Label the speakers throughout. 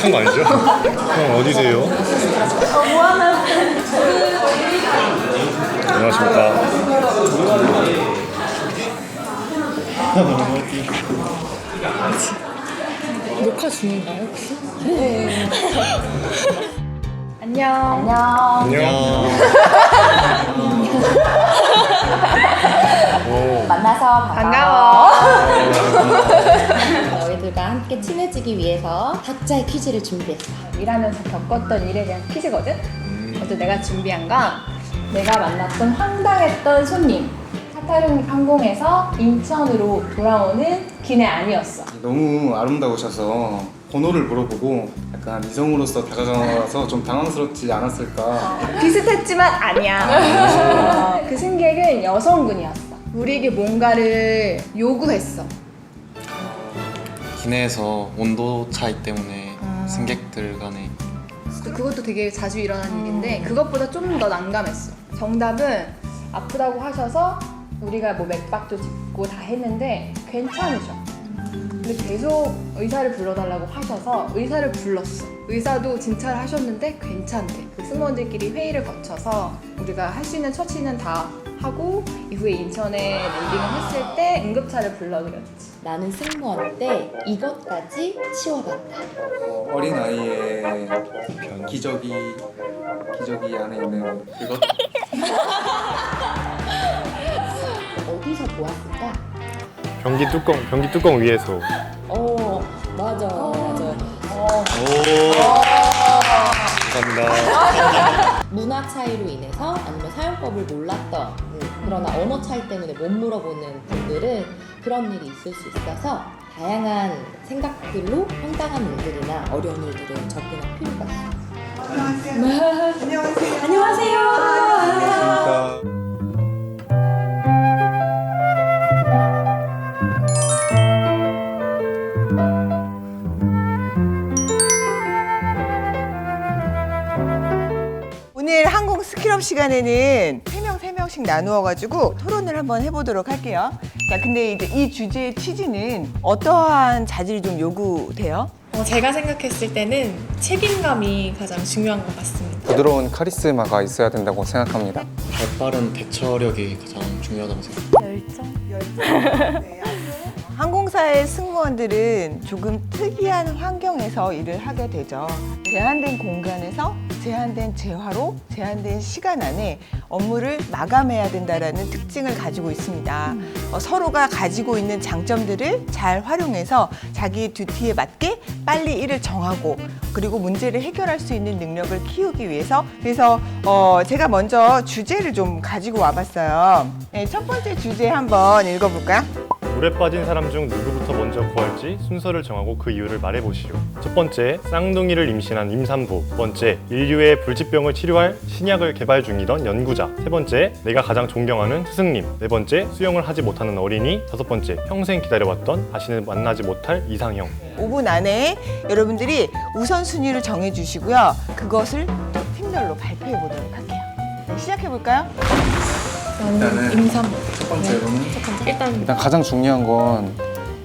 Speaker 1: 시작한 거 아니죠? 형 어디세요? 안녕하십니까.
Speaker 2: 녹화 중인가요 혹시?
Speaker 3: 안녕.
Speaker 1: 안녕. 오,
Speaker 3: 만나서
Speaker 2: 반가워.
Speaker 3: 너 희들과 함께 친해지기 위해서 각자의 퀴즈를 준비했어.
Speaker 2: 일하면서 겪었던 일에 대한 퀴즈거든? 먼저 내가 준비한 건 내가 만났던 황당했던 손님. 카타르 항공에서 인천으로 돌아오는 기내 아니었어.
Speaker 4: 너무 아름다우셔서 번호를 물어보고 약간 이성으로서 다가가서 좀 당황스럽지 않았을까?
Speaker 2: 비슷했지만 아니야. 그 승객은 여성분이었어. 우리에게 뭔가를 요구했어
Speaker 5: 기내에서 온도 차이 때문에 승객들 간에
Speaker 2: 또 그것도 되게 자주 일어나는 일인데 그것보다 좀 더 난감했어. 정답은 아프다고 하셔서 우리가 뭐 맥박도 짚고 다 했는데 괜찮으셔. 근데 계속 의사를 불러달라고 하셔서 의사를 불렀어. 의사도 진찰을 하셨는데 괜찮대. 그 승무원들끼리 회의를 거쳐서 우리가 할 수 있는 처치는 다 하고 이후에 인천에 랜딩을 했을 때 응급차를 불러드렸지.
Speaker 3: 나는 승무원 때 이것까지 치워봤다.
Speaker 4: 어, 어린 아이의 기저귀 기저귀 안에 있는 그것
Speaker 3: 어디서 보았을까?
Speaker 1: 변기 뚜껑, 변기 뚜껑 위에서.
Speaker 3: 어, 맞아, 맞아.
Speaker 1: 감사합니다.
Speaker 3: 문화 차이로 인해서 아니면 사용법을 몰랐던 그러나 언어 차이 때문에 못 물어보는 분들은 그런 일이 있을 수 있어서 다양한 생각들로 황당한 일들이나 어려운 일들은 접근할 필요가 있어요.
Speaker 1: 안녕하십니까.
Speaker 6: 오늘 스킬업 시간에는 세 명 세명씩 나누어가지고 토론을 한번 해보도록 할게요. 자, 근데 이제 이 주제의 취지는 어떠한 자질이 좀 요구돼요?
Speaker 7: 어, 제가 생각했을 때는 책임감이 가장 중요한 것 같습니다.
Speaker 4: 부드러운 카리스마가 있어야 된다고 생각합니다.
Speaker 5: 발빠른 대처력이 가장 중요하다고 생각합니다.
Speaker 6: 항공사의 승무원들은 조금 특이한 환경에서 일을 하게 되죠. 제한된 공간에서 제한된 재화로 제한된 시간 안에 업무를 마감해야 된다라는 특징을 가지고 있습니다. 어, 서로가 가지고 있는 장점들을 잘 활용해서 자기 듀티에 맞게 빨리 일을 정하고 그리고 문제를 해결할 수 있는 능력을 키우기 위해서 그래서 어, 제가 먼저 주제를 좀 가지고 와봤어요. 네, 첫 번째 주제 한번 읽어볼까요?
Speaker 1: 물에 빠진 사람 중 누구부터 먼저 구할지 순서를 정하고 그 이유를 말해보시오. 첫 번째, 쌍둥이를 임신한 임산부. 두 번째, 인류의 불치병을 치료할 신약을 개발 중이던 연구자. 세 번째, 내가 가장 존경하는 스승님. 네 번째, 수영을 하지 못하는 어린이. 다섯 번째, 평생 기다려왔던 다시는 만나지 못할 이상형.
Speaker 6: 5분 안에 여러분들이 우선순위를 정해주시고요. 그것을 또 팀별로 발표해 보도록 할게요. 네, 시작해 볼까요?
Speaker 4: 일단은
Speaker 7: 임산부.
Speaker 4: 첫 번째로는
Speaker 7: 일단
Speaker 4: 일단 가장 중요한 건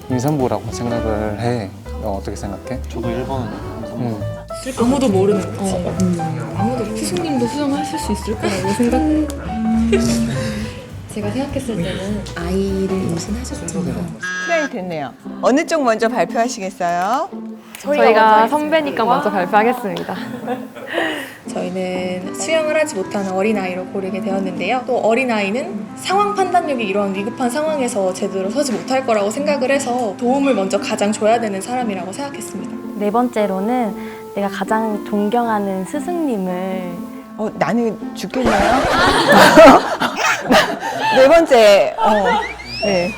Speaker 4: 임산부라고 생각을 해. 너 어떻게 생각해?
Speaker 5: 저도 1번은
Speaker 4: 음.
Speaker 7: 아무도 모르는 거지. 아무도 스승님도 수정하실 수 있을 거라고 생각. 제가 생각했을 때는
Speaker 3: 아이를 임신하셨잖아요.
Speaker 6: 시간이 됐네요. 어느 쪽 먼저 발표하시겠어요?
Speaker 8: 저희가 선배니까 먼저 발표하겠습니다.
Speaker 7: 저희는 수영을 하지 못하는 어린아이로 고르게 되었는데요. 또 어린아이는 상황 판단력이 이러한 위급한 상황에서 제대로 서지 못할 거라고 생각을 해서 도움을 먼저 가장 줘야 되는 사람이라고 생각했습니다.
Speaker 8: 네 번째로는 내가 가장 존경하는 스승님을
Speaker 6: 어, 나는 죽겠네요. 네 번째. 어, 네.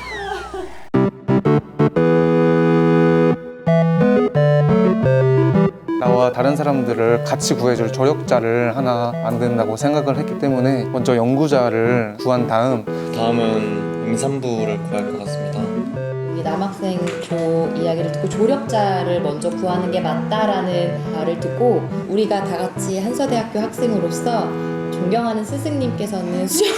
Speaker 4: 다른 사람들을 같이 구해줄 조력자를 하나 만든다고 생각을 했기 때문에 먼저 연구자를 구한 다음
Speaker 5: 다음은 임산부를 구할 것 같습니다.
Speaker 3: 우리 남학생 조 이야기를 듣고 조력자를 먼저 구하는 게 맞다라는 말을 듣고 우리가 다 같이 한서대학교 학생으로서 존경하는 스승님께서는 수영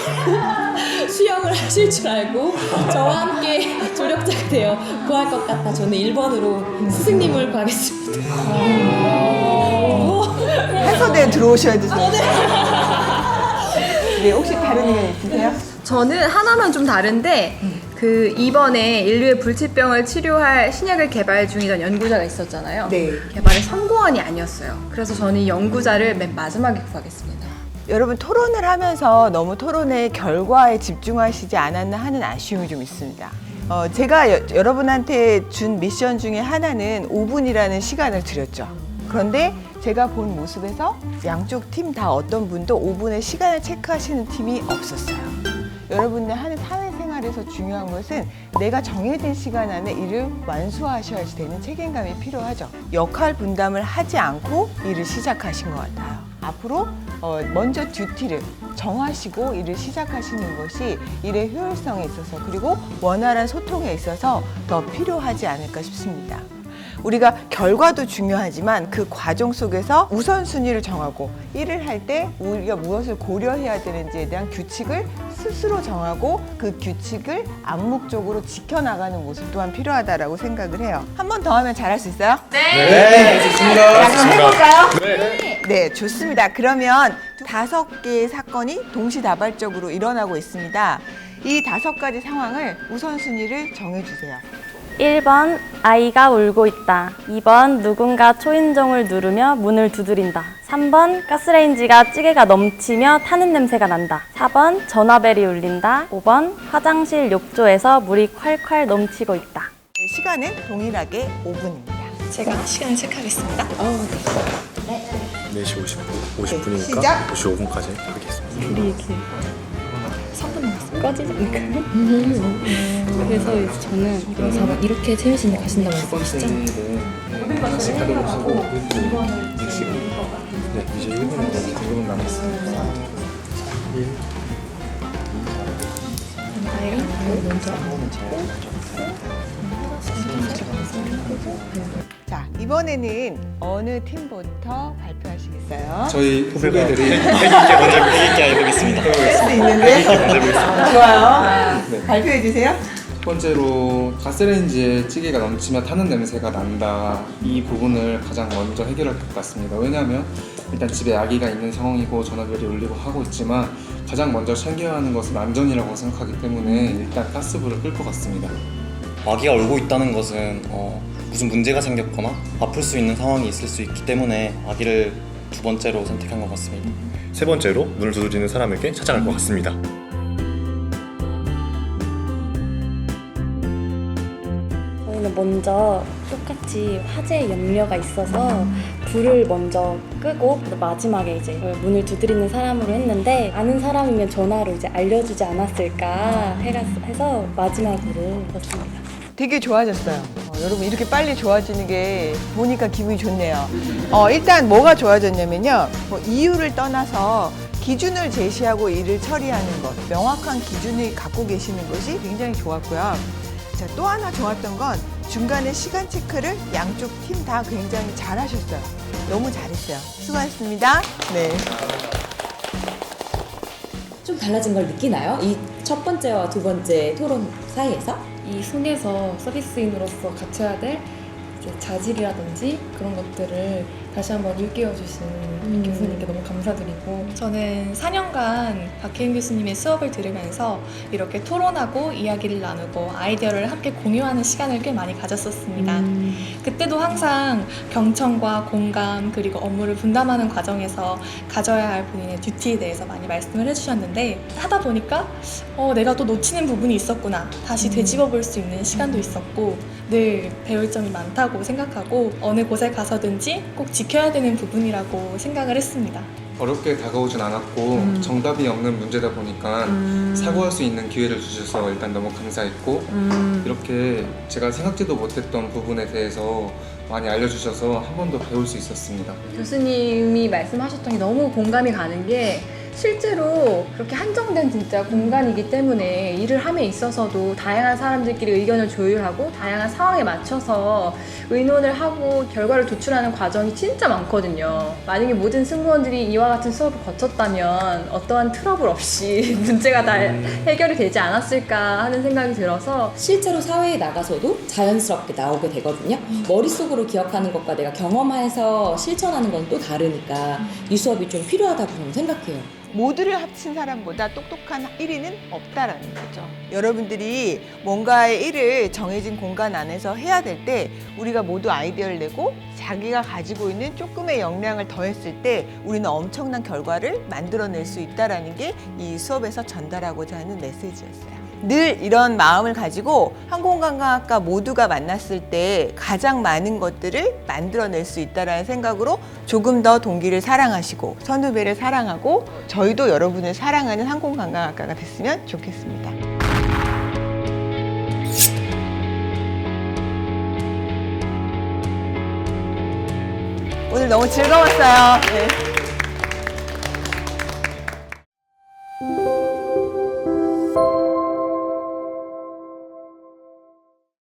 Speaker 3: 수영을 하실 줄 알고 저와 함께 조력자가 되어 구할 것 같아 저는 1번으로 스승님을 구하겠습니다.
Speaker 6: 해서대 들어오셔야 되세요. 네, 혹시 다른 의견 있으세요?
Speaker 2: 저는 하나만 좀 다른데 그 이번에 인류의 불치병을 치료할 신약을 개발 중이던 연구자가 있었잖아요.
Speaker 6: 네.
Speaker 2: 개발에 성공한이 아니었어요. 그래서 저는 이 연구자를 맨 마지막에 구하겠습니다.
Speaker 6: 여러분 토론을 하면서 너무 토론의 결과에 집중하시지 않았나 하는 아쉬움이 좀 있습니다. 어, 제가 여, 여러분한테 준 미션 중에 하나는 5분이라는 시간을 드렸죠. 그런데 제가 본 모습에서 양쪽 팀 다 어떤 분도 5분의 시간을 체크하시는 팀이 없었어요. 여러분의 하는 사회생활에서 중요한 것은 내가 정해진 시간 안에 일을 완수하셔야 되는 책임감이 필요하죠. 역할 분담을 하지 않고 일을 시작하신 것 같아요. 앞으로 어, 먼저 듀티를 정하시고 일을 시작하시는 것이 일의 효율성에 있어서 그리고 원활한 소통에 있어서 더 필요하지 않을까 싶습니다. 우리가 결과도 중요하지만 그 과정 속에서 우선순위를 정하고 일을 할 때 우리가 무엇을 고려해야 되는지에 대한 규칙을 스스로 정하고 그 규칙을 암묵적으로 지켜나가는 모습 또한 필요하다라고 생각을 해요. 한 번 더 하면 잘할 수 있어요?
Speaker 4: 네, 좋습니다.
Speaker 6: 자, 그럼 해볼까요? 네. 좋습니다. 그러면 다섯 개의 사건이 동시다발적으로 일어나고 있습니다. 이 다섯 가지 상황을 우선순위를 정해주세요.
Speaker 8: 1번 아이가 울고 있다. 2번 누군가 초인종을 누르며 문을 두드린다. 3번 가스레인지가 찌개가 넘치며 타는 냄새가 난다. 4번 전화벨이 울린다. 5번 화장실 욕조에서 물이 콸콸 넘치고 있다.
Speaker 6: 네, 시간은 동일하게 5분입니다.
Speaker 7: 제가 시간을 체크하겠습니다.
Speaker 1: 4시 50분,
Speaker 6: 네,
Speaker 1: 50분이니까
Speaker 6: 시작.
Speaker 1: 55분까지 하겠습니다.
Speaker 8: 우리 이렇게 3분 남았어. 꺼지지 않을까요? 그래서 이제 저는 4번 이렇게 채민 씨는 가신다고 말씀하시죠?
Speaker 1: 네, 이제 1분에 1분 남았습니다.
Speaker 6: 자, 이번에는 어느 팀부터 발표하시겠어요?
Speaker 5: 저희 후배들이
Speaker 1: 얘기 해보겠습니다.
Speaker 6: 할 수 있는데? 좋아요. 발표해 주세요.
Speaker 4: 첫 번째로 가스레인지에 찌개가 넘치며 타는 냄새가 난다. 이 부분을 가장 먼저 해결할 것 같습니다. 왜냐하면 일단 집에 아기가 있는 상황이고 전화벨이 울리고 하고 있지만 가장 먼저 챙겨야 하는 것은 안전이라고 생각하기 때문에 일단 가스불을 끌 것 같습니다.
Speaker 5: 아기가 울고 있다는 것은 어, 무슨 문제가 생겼거나 아플 수 있는 상황이 있을 수 있기 때문에 아기를 두 번째로 선택한 것 같습니다.
Speaker 1: 세 번째로 문을 두드리는 사람에게 찾아갈 것 같습니다.
Speaker 8: 저희는 먼저 똑같이 화재 염려가 있어서 불을 먼저 끄고 마지막에 이제 문을 두드리는 사람으로 했는데 아는 사람이면 전화로 이제 알려주지 않았을까 해서 마지막으로 했습니다.
Speaker 6: 되게 좋아졌어요. 어, 여러분 이렇게 빨리 좋아지는 게 보니까 기분이 좋네요. 어, 일단 뭐가 좋아졌냐면요. 뭐 이유를 떠나서 기준을 제시하고 일을 처리하는 것, 명확한 기준을 갖고 계시는 것이 굉장히 좋았고요. 자, 또 하나 좋았던 건 중간에 시간 체크를 양쪽 팀 다 굉장히 잘 하셨어요. 너무 잘했어요. 수고하셨습니다. 네.
Speaker 3: 좀 달라진 걸 느끼나요? 이 첫 번째와 두 번째 토론 사이에서?
Speaker 7: 이 속에서 서비스인으로서 갖춰야 될 자질이라든지 그런 것들을 다시 한번 일깨워 주신 교수님께 너무 감사드리고 저는 4년간 박혜인 교수님의 수업을 들으면서 이렇게 토론하고 이야기를 나누고 아이디어를 함께 공유하는 시간을 꽤 많이 가졌었습니다. 그때도 항상 경청과 공감 그리고 업무를 분담하는 과정에서 가져야 할 본인의 듀티에 대해서 많이 말씀을 해주셨는데 하다 보니까 어, 내가 또 놓치는 부분이 있었구나. 다시 되짚어 볼 수 있는 시간도 있었고 늘 배울 점이 많다고 생각하고 어느 곳에 가서든지 꼭 지켜야 되는 부분이라고 생각을 했습니다.
Speaker 4: 어렵게 다가오진 않았고 정답이 없는 문제다 보니까 사고할 수 있는 기회를 주셔서 일단 너무 감사했고 이렇게 제가 생각지도 못했던 부분에 대해서 많이 알려주셔서 한 번 더 배울 수 있었습니다.
Speaker 2: 교수님이 말씀하셨던 게 너무 공감이 가는 게 실제로 그렇게 한정된 진짜 공간이기 때문에 일을 함에 있어서도 다양한 사람들끼리 의견을 조율하고 다양한 상황에 맞춰서 의논을 하고 결과를 도출하는 과정이 진짜 많거든요. 만약에 모든 승무원들이 이와 같은 수업을 거쳤다면 어떠한 트러블 없이 문제가 다 해결이 되지 않았을까 하는 생각이 들어서
Speaker 3: 실제로 사회에 나가서도 자연스럽게 나오게 되거든요. 머릿속으로 기억하는 것과 내가 경험해서 실천하는 건 또 다르니까 이 수업이 좀 필요하다고 저는 생각해요.
Speaker 6: 모두를 합친 사람보다 똑똑한 1위는 없다라는 거죠. 여러분들이 뭔가의 일을 정해진 공간 안에서 해야 될 때 우리가 모두 아이디어를 내고 자기가 가지고 있는 조금의 역량을 더했을 때 우리는 엄청난 결과를 만들어낼 수 있다라는 게 이 수업에서 전달하고자 하는 메시지였어요. 늘 이런 마음을 가지고 항공관광학과 모두가 만났을 때 가장 많은 것들을 만들어낼 수 있다라는 생각으로 조금 더 동기를 사랑하시고 선후배를 사랑하고 저희도 여러분을 사랑하는 항공관광학과가 됐으면 좋겠습니다. 오늘 너무 즐거웠어요. 네.